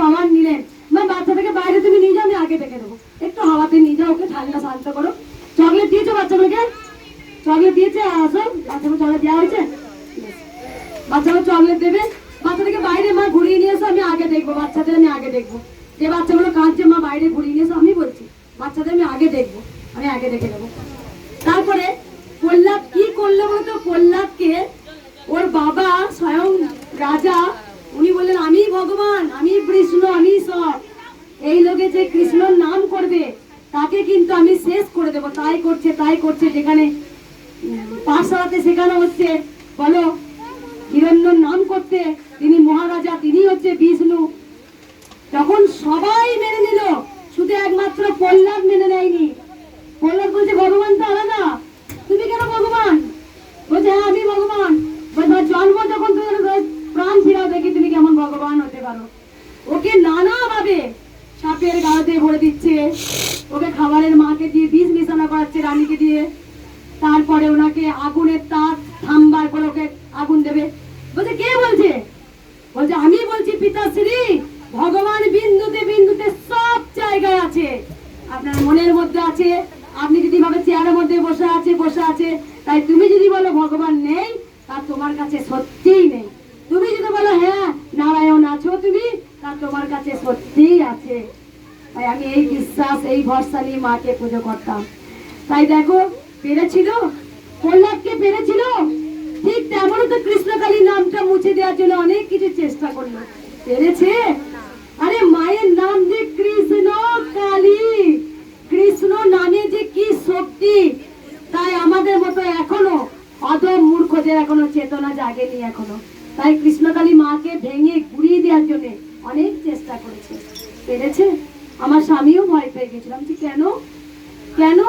পাওয়ার নিলেন। মা বাচ্চাটাকে বাইরে তুমি নিয়ে যাও, আমি আগে ডেকে দেবো একটু হাওয়াতে নিয়ে যাও, ওকে ঠান্ডা শান্ত করো। চকলেট দিয়েছ বাচ্চাগুলোকে? চকলেট দিয়েছে, আসো। বাচ্চাকে চকলেট দেওয়া হয়েছে। বাচ্চাকে চকলেট দেবে। বাচ্চাটাকে বাইরে মা ঘুরিয়ে নিয়ে এসো, আমি আগে দেখব। বাচ্চাদের আমি আগে দেখব। যে বাচ্চাগুলো কাঁদছে, মা বাইরে ঘুরিয়ে নিয়ে এসো, আমি বলছি, বাচ্চাদের আমি আগে দেখব, আমি আগে দেখে দেবো তারপরে প্রহ্লাদ কি করল বলতো? প্রহ্লাদকে ওর বাবা স্বয়ং রাজা উনি বললেন, আমি ভগবান, আমি কৃষ্ণ, আমি সব এই লোকে যে কৃষ্ণর নাম করবে, তাকে কিন্তু আমি শেষ করে দেবো। তাই করছে তাই করছে, যেখানে পাঠশালাতে শেখানো হচ্ছে। বলো হিরণ্যর নাম করতে তিনি মহারাজা তিনি হচ্ছে বিষ্ণু তখন সবাই মেনে নিল শুধু একমাত্র প্রহ্লাদ মেনে নেয়নি প্রহ্লাদ বলছে ভগবান তো আলাদা তুমি কেন ভগবান বলছে হ্যাঁ আমি ভগবান বলছে "তোমার জন্ম যখন তুমি প্রাণ ফিরাও দেখি তুমি কেমন ভগবান হতে পারো ওকে ভাবে সাপের গাড়াতে ভরে দিচ্ছে। ওকে খাবারের মাকে দিয়ে বিষ মিশানো করাচ্ছে রানীকে দিয়ে। তারপরে ওনাকে আগুনের তার থাম্বার করে ওকে আগুন দেবে। বলছে, কে বলছে? বলছে, আমি বলছি, পিতাশ্রী, ভগবান বিন্দুতে বিন্দুতে সব জায়গায় আছে। আপনার মনের মধ্যে আছে। আপনি যদি ভাবে চেয়ারের মধ্যে বসে আছে বসে আছে, তাই তুমি যদি বলো ভগবান নেই, তা তোমার কাছে সত্যিই নেই। তুমি যদি বলো হ্যাঁ নারায়ণ আছো তুমি তোমার কাছে সত্যিই আছে। তাই আমি এই বিশ্বাস, এই ভরসা নিয়ে মাকে পুজো করতাম। তাই দেখো, পেরেছিল? প্রহ্লাদকে পেরেছিল? ঠিক তেমনই তো কৃষ্ণকালী নামটা মুছে দেওয়ার জন্য অনেক কিছু চেষ্টা করল। পেরেছে? আরে মায়ের নাম যে কৃষ্ণ কালী কৃষ্ণ নামে যে কি শক্তি? তাই আমাদের মতো এখনও অদম মূর্খদের এখনও চেতনা জাগেনি এখনও। তাই কৃষ্ণকালী মাকে ভেঙে গুড়িয়ে দেওয়ার জন্য অনেক চেষ্টা করেছে। পেরেছে? আমার স্বামীও ভয় পেয়ে গেছিলাম। যে কেন? কেন?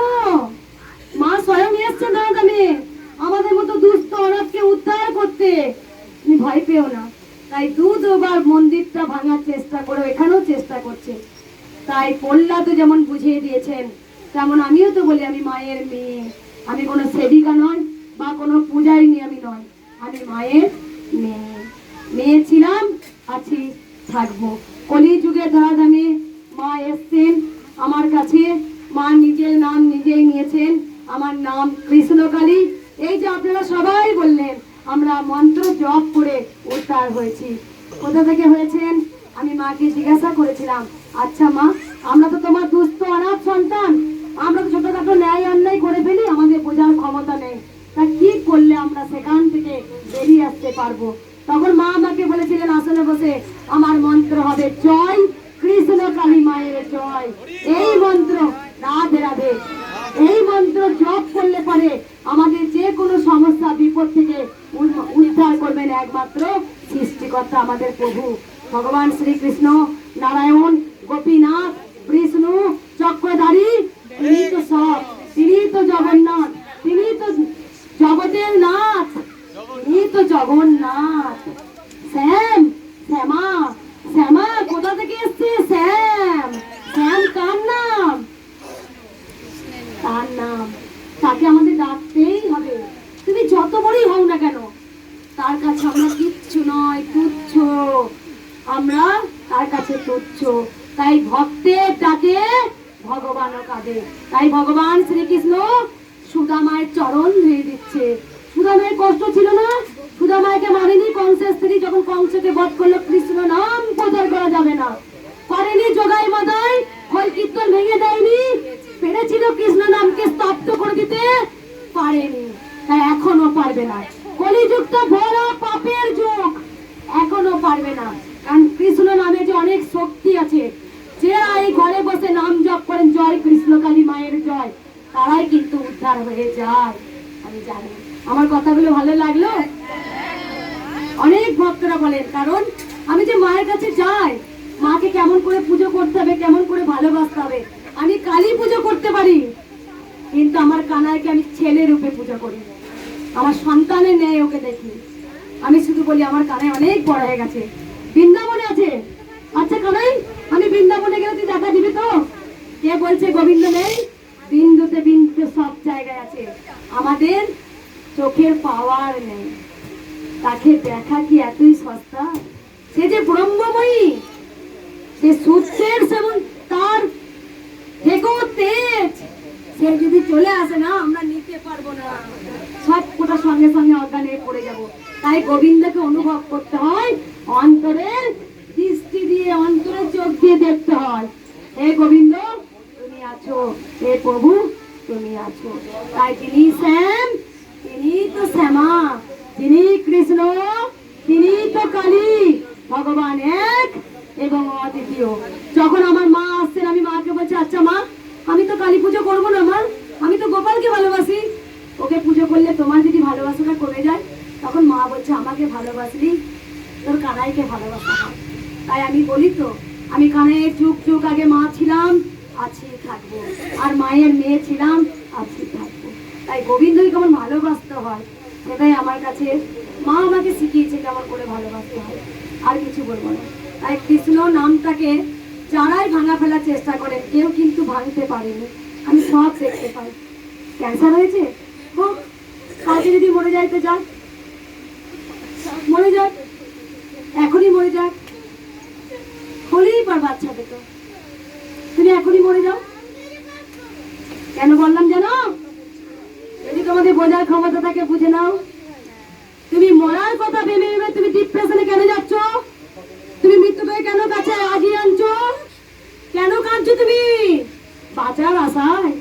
মা স্বয়ং এসছে না দামে আমাদের মতো দুস্থ অনাথকে উদ্ধার করতে। তুমি ভয় পেও না। তাই দু দুবার মন্দিরটা ভাঙার চেষ্টা করে এখানেও চেষ্টা করছে। তাই পল্লা তো যেমন বুঝিয়ে দিয়েছেন, তেমন আমিও তো বলি আমি মায়ের মেয়ে। আমি কোনো সেবিকা নয় বা কোনো পূজারিনী আমি নয়। আমি মায়ের মেয়ে। মেয়ে ছিলাম, আছি থাকব। কলি যুগে ধরাধামে মা এসছেন আমার কাছে। মা নিজের নাম নিজেই নিয়েছেন। আমার নাম কৃষ্ণকালী। এই যে আপনারা সবাই বললেন, আমরা মন্ত্র জপ করে উদ্ধার হয়েছি। কোথা থেকে হয়েছেন? আমি মাকে জিজ্ঞাসা করেছিলাম আচ্ছা মা, আমরা তো তোমার দুস্থ অনাথ সন্তান। আমরা তো ছোটখাটো ন্যায় অন্যায় করে ফেলি, আমাদের বোঝার ক্ষমতা নেই। তা কি করলে আমরা সেখান থেকে বেরিয়ে আসতে পারব? তখন মা আমাকে বলেছিলেন আসলে বসে আমার মন্ত্র হবে, জয় কৃষ্ণ কালী মায়ের জয়। এই মন্ত্র, রাধে রাধে। এই মন্ত্র জপ করলে পরে আমাদের যে কোনো সমস্যা, বিপদ থেকে উদ্ধার করবেন একমাত্র সৃষ্টিকর্তা আমাদের প্রভু। ভগবান শ্রীকৃষ্ণ নারায়ণ গোপীনাথ বিষ্ণু চক্রধারী তিনি তো সব তিনি তো জগন্নাথ তিনি তো জগতের নাথ তিনি তো জগন্নাথ। শ্যাম, শ্যামা শ্যামা, কোথা থেকে এসছে? শ্যাম শ্যাম কার নাম? তার নাম। তাকে আমাদের ডাকতেই হবে। তুমি যত বড়ই হও না কেন, তার কাছে আমরা কিচ্ছু নয়, তুচ্ছ। আমরা তার কাছে তুচ্ছ। তাই ভক্তের ডাকে ভগবানও কাঁদে। তাই ভগবান শ্রীকৃষ্ণ সুদামায়ের চরণ ধুয়ে দিচ্ছে। সুদামায়ের কষ্ট ছিল না। সুদামায়কে মারেনি, কংসের স্ত্রী যখন কংসকে বধ করল, কৃষ্ণ নাম প্রচার করা যাবে না। করেনি যোগাই মাদায় হল কীর্তন ভেঙে দেয়নি। পেরেছিল কৃষ্ণ নামকে স্তব্ধ করে দিতে, পারেনি। তাই এখনও পারবে না। কলিযুক্ত বড় পাপের যুগ, এখনও পারবে না। কারণ কৃষ্ণ নামে যে অনেক শক্তি আছে যারা এই ঘরে বসে নাম জপ করেন, জয় কৃষ্ণকালী মায়ের জয়, তারাই কিন্তু উদ্ধার হয়ে যায়। আমি জানি। আমার কথাগুলো ভালো লাগল? অনেক ভক্তরা বলেন, কারণ আমি যে মায়ের কাছে যাই, মাকে কেমন করে পুজো করতে হবে, কেমন করে ভালোবাসতে হবে, আমি কালী পুজো করতে পারি। কিন্তু আমার কানাইকে আমি ছেলে রূপে পুজো করি। আমার সন্তানের নেই ওকে দেখি। আমি শুধু বলি, আমার কানাই অনেক বড় হয়ে গেছে। বৃন্দাবনে আছে? আচ্ছা কানাই, আমি বৃন্দাবনে গেলে তুই দেখা দিবি তো? কে বলছে গোবিন্দ নেই? বিন্দুতে বিন্দুতে সব জায়গায় আছে। আমাদের চোখের পাওয়ার নেই। তাকে দেখা কি এতই সস্তা? সে যে ব্রহ্মময়ী, সে সূর্যের যেমন তার থেকেও তেজ, সে যদি চলে আসে না, আমরা নিতে পারব না। সব কোটা সঙ্গে সঙ্গে অজ্ঞান পড়ে যাব। তাই গোবিন্দকে অনুভব করতে হয়, অন্তরের দৃষ্টি দিয়ে, অন্তরের চোখ দিয়ে দেখতে হয়। হে গোবিন্দ, তুমি আছো। হে প্রভু, তুমি আছো। তাই তিনি শ্যাম তিনি তো শ্যামা তিনি কৃষ্ণ, তিনি তো কালী, ভগবান এক এবং অদ্বিতীয়। যখন আমার মা আসছেন, আমি মাকে বলছি আচ্ছা মা, আমি তো কালী পুজো করব না মা, আমি তো গোপালকে ভালোবাসি। ওকে পুজো করলে তোমার যদি ভালোবাসাটা কমে যায়, তখন মা বলছে, আমাকে ভালোবাসলি, তোর কানাইকে ভালোবাসা। তাই আমি বলি তো, আমি কানাইয়ের যুগ যুগ আগে মা ছিলাম আছি থাকব। আর মায়ের মেয়ে ছিলাম আছি থাকব। তাই গোবিন্দকে কেমন ভালোবাসতে। হয়। সেটাই আমার কাছে, মা আমাকে শিখিয়েছে কেমন করে ভালোবাসতে হয়। আর কিছু বলব না। তাই কৃষ্ণ নামটাকে যারাই ভাঙা ফেলার চেষ্টা করে, কেউ কিন্তু ভাঙতে পারেনি। আমি সব দেখতে পাই। ক্যান্সার হয়েছে? হোক কালকে যদি মরে যায় তো যাক। মরে যাক। এখনই মরে যাক। হলেই পার বাচ্চা পেতো। তুমি এখনই মরে যাও। কেন বললাম জানো? তোমাদের বোঝার ক্ষমতা থাকে বুঝে নাও। তুমি মরার কথা ভেবে ভেবে তুমি ডিপ্রেশনে কেন যাচ্ছ? তুমি মৃত্যুকে কেন কাছে আগিয়ে আনছো? কেন কাঁদছো তুমি? বাঁচার আশায়।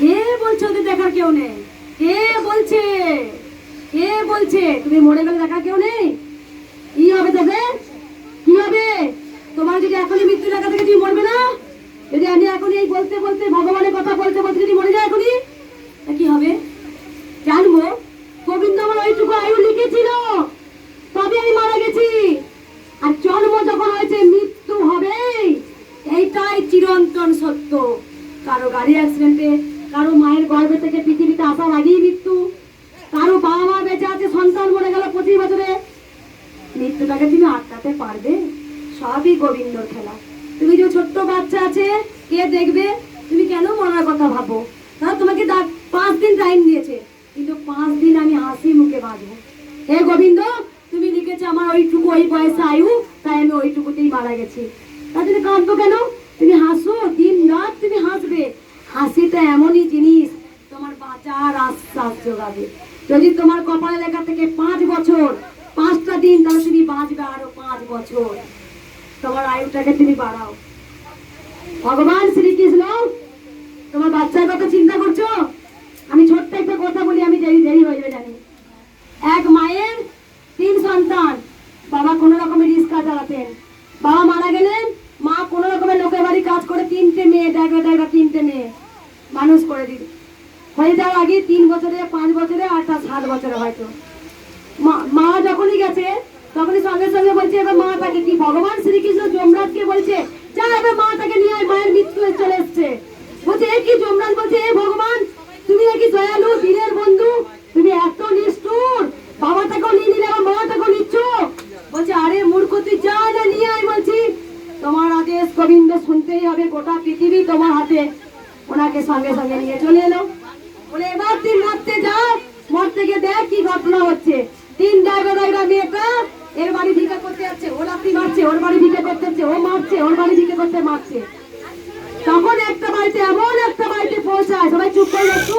কে বলছো ওদের দেখার কেউ নেই? কে বলছে? কে বলছে? তুমি মরে গেলে দেখার কেউ নেই? কি হবে তবে কি হবে? তোমার যদি এখনই মৃত্যু লেখা থেকে তুমি মরবে না? যদি আমি এখন এই বলতে বলতে ভগবানের কথা বলতে বলতে যদি মরে যায় এখনই, তা কি হবে? জানব। গোবিন্দ আমার ওইটুকু আয়ু লিখেছিল। তবে আমি মারা গেছি। আর জন্ম যখন হয়েছে, মৃত্যু হবে। এইটাই চিরন্তন সত্য। কারও গাড়ি অ্যাক্সিডেন্টে কারও মায়ের গর্ভে থেকে পৃথিবীতে আসার আগেই মৃত্যু। কারও বাবা মা বেঁচে আছে, সন্তান মরে গেল পঁচিশ বছরে। মৃত্যুটাকে তুমি আটকাতে পারবে? সবই গোবিন্দর খেলা। তুমি যে ছোট্ট বাচ্চা আছে, কে দেখবে? তুমি কেন মরার কথা ভাবো? তারা তোমাকে দা- পাঁচ দিন টাইম দিয়েছে। কিন্তু পাঁচ দিন আমি হাসি মুখে বাঁচবো হে গোবিন্দ, তুমি লিখেছে আমার ওইটুকু ওই বয়সে আয়ু, তাই আমি ওইটুকুতেই মারা গেছি। তার জন্য কাঁদবো কেন? তুমি হাসো, দিন রাত তুমি হাসবে। হাসিটা এমনই জিনিস, তোমার বাঁচার আশ্বাস যোগাবে। যদি তোমার কপালে লেখা থেকে পাঁচ বছর, পাঁচটা দিন তাহলে তুমি বাঁচবে আরও পাঁচ বছর। তোমার আয়ুটাকে তুমি বাড়াও। ভগবান শ্রীকৃষ্ণ, তোমার বাচ্চার কথা চিন্তা করছ? আমি ছোট্ট একটা কথা বলি, আমি দেরি দেরি হয়ে যাবে জানি। এক মায়ের তিন সন্তান, বাবা কোনো রকমের রিস্কা চালাতেন বাবা মারা গেলেন, মা কোনো রকমের লোকের বাড়ি কাজ করে তিনটে মেয়ে দেখা দেখা তিনটে মেয়ে মানুষ করে দিল। হয়ে যাওয়ার আগে তিন বছরে, পাঁচ বছরে আর তার সাত বছরে হয়তো। মা যখনই গেছে তখনই সঙ্গে সঙ্গে বলছে, এবার মা তাকে কি ভগবান শ্রীকৃষ্ণ যমরাজকে বলছে? যা, এবার মা তাকে নিয়ে আয়, মায়ের মৃত্যু চলে এসছে। বলছে, এ কি যমরাজ? বলছে, এ ভগবান, তুমি নাকি দয়ালু দিনের বন্ধু, তুমি এত নিষ্ঠুর বাবাটাকেও নিয়ে নিলে, আবার মাটাকেও নিচ্ছ? বলছে, আরে মূর্খ, তুই যা না নিয়ে আয়, বলছি। তোমার আদেশ গোবিন্দ শুনতেই হবে, গোটা পৃথিবী তোমার হাতে। ওনাকে সঙ্গে সঙ্গে নিয়ে চলে এলো। বলে, এবার তুই মরতে যা, মরতে গিয়ে দেখ কি ঘটনা হচ্ছে। তিন ড্রাইভার ড্রাইভার মেয়েটা এর বাড়ি ভিক্ষা করতে যাচ্ছে ও লাত্তি মারছে, ওর বাড়ি ভিক্ষা করতে যাচ্ছে, ও মারছে, ওর বাড়ি ভিক্ষা করতে মারছে। তখন একটা বাড়িতে, এমন একটা বাড়িতে পৌঁছায়, সবাই চুপ করে একটু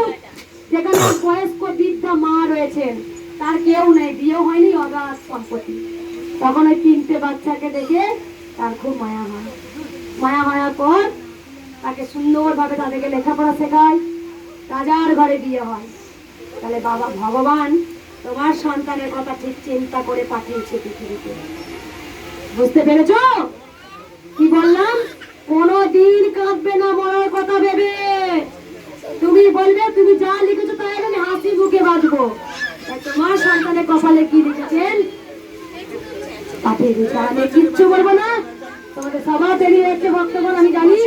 যেখানে বয়স্ক বৃদ্ধা মা রয়েছেন তার কেউ নেই বিয়েও হয়নি, অগাধ সম্পত্তি। তখন ওই তিনটে বাচ্চাকে দেখে তার খুব মায়া হয়। মায়া হওয়ার পর তাকে সুন্দরভাবে তাদেরকে লেখাপড়া শেখায়। রাজার ঘরে বিয়ে হয়। তাহলে বাবা ভগবান তোমার সন্তানের কথা ঠিক চিন্তা করে পাঠিয়েছে পৃথিবীতে। বুঝতে পেরেছ? কি বললাম? কোনো দিন কাঁদবে না মরার কথা ভেবে। তুমি বলবে, তুমি যা লিখেছো তাই আমি হাসি মুখে বাঁচবো তোমার সন্তানের কপালে কি লিখেছেন? পাঠিয়ে আমি কিচ্ছু বলব না। তোমাদের সবার বেরিয়ে যাচ্ছে ভক্তগণ আমি জানি,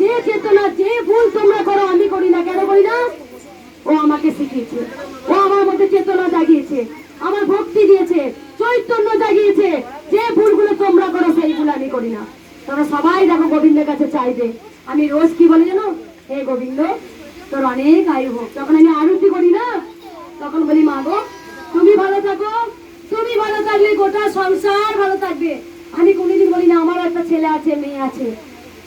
যে চেতনা, যে ভুল তোমরা করো, আমি করি না। কেন করি না? ও আমাকে শিখিয়েছে। মধ্যে চেতনা জাগিয়েছে, আমার ভক্তি দিয়েছে, চৈতন্য জাগিয়েছে। যে ভুলগুলো তোমরা করো সেইগুলো আমি করি না। তোমরা সবাই দেখো গোবিন্দের কাছে চাইবে। আমি রোজ কি বলি জানো? হে গোবিন্দ, তোর অনেক আয়ু হোক। যখন আমি আরতি করি না, তখন বলি, মা গো, তুমি ভালো থাকো। তুমি ভালো থাকলে গোটা সংসার ভালো থাকবে। আমি কোনোদিন বলি না আমার একটা ছেলে আছে, মেয়ে আছে।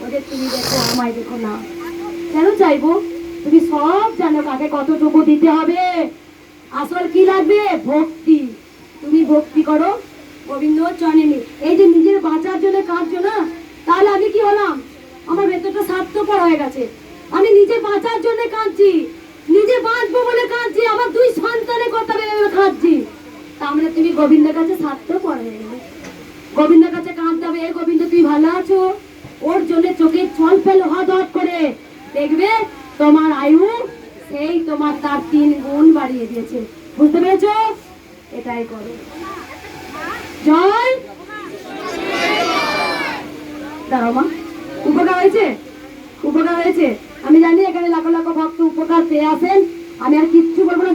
ওদের তুমি দেখো, আমায় দেখো না। কেন চাইব? তুমি সব জানো কাকে কতটুকু দিতে হবে। আসল কি লাগবে? ভক্তি। তুমি ভক্তি করো গোবিন্দ চনেনি এই যে নিজের বাঁচার জন্য কাঁদছো না? তাহলে আমি কি হলাম? আমার ভেতরটা স্বার্থপর হয়ে গেছে। আমি নিজে বাঁচার জন্য কাঁদছি। নিজে বাঁচবো বলে কাঁদছি। আমার দুই সন্তানের কথা ভেবে কাঁদছি। তাহলে তুমি গোবিন্দের কাছে স্বার্থপর হয়ে গেলে। গোবিন্দের কাছে কাঁদতে হবে। "এ গোবিন্দ তুই ভালো আছো? ওর জন্য চোখে জল ফেল হদ করে। দেখবে তোমার আয়ু সেই তোমার তার তিন গুণ বাড়িয়ে দিয়েছে। বুঝতে পেরেছ? এটাই করো। জয়! দাঁড়াও উপকার হয়েছে? উপকার হয়েছে। আমি জানি এখানে লাখো লাখো ভক্ত উপকার পেয়ে আসেন। আমি আর কিচ্ছু বলব না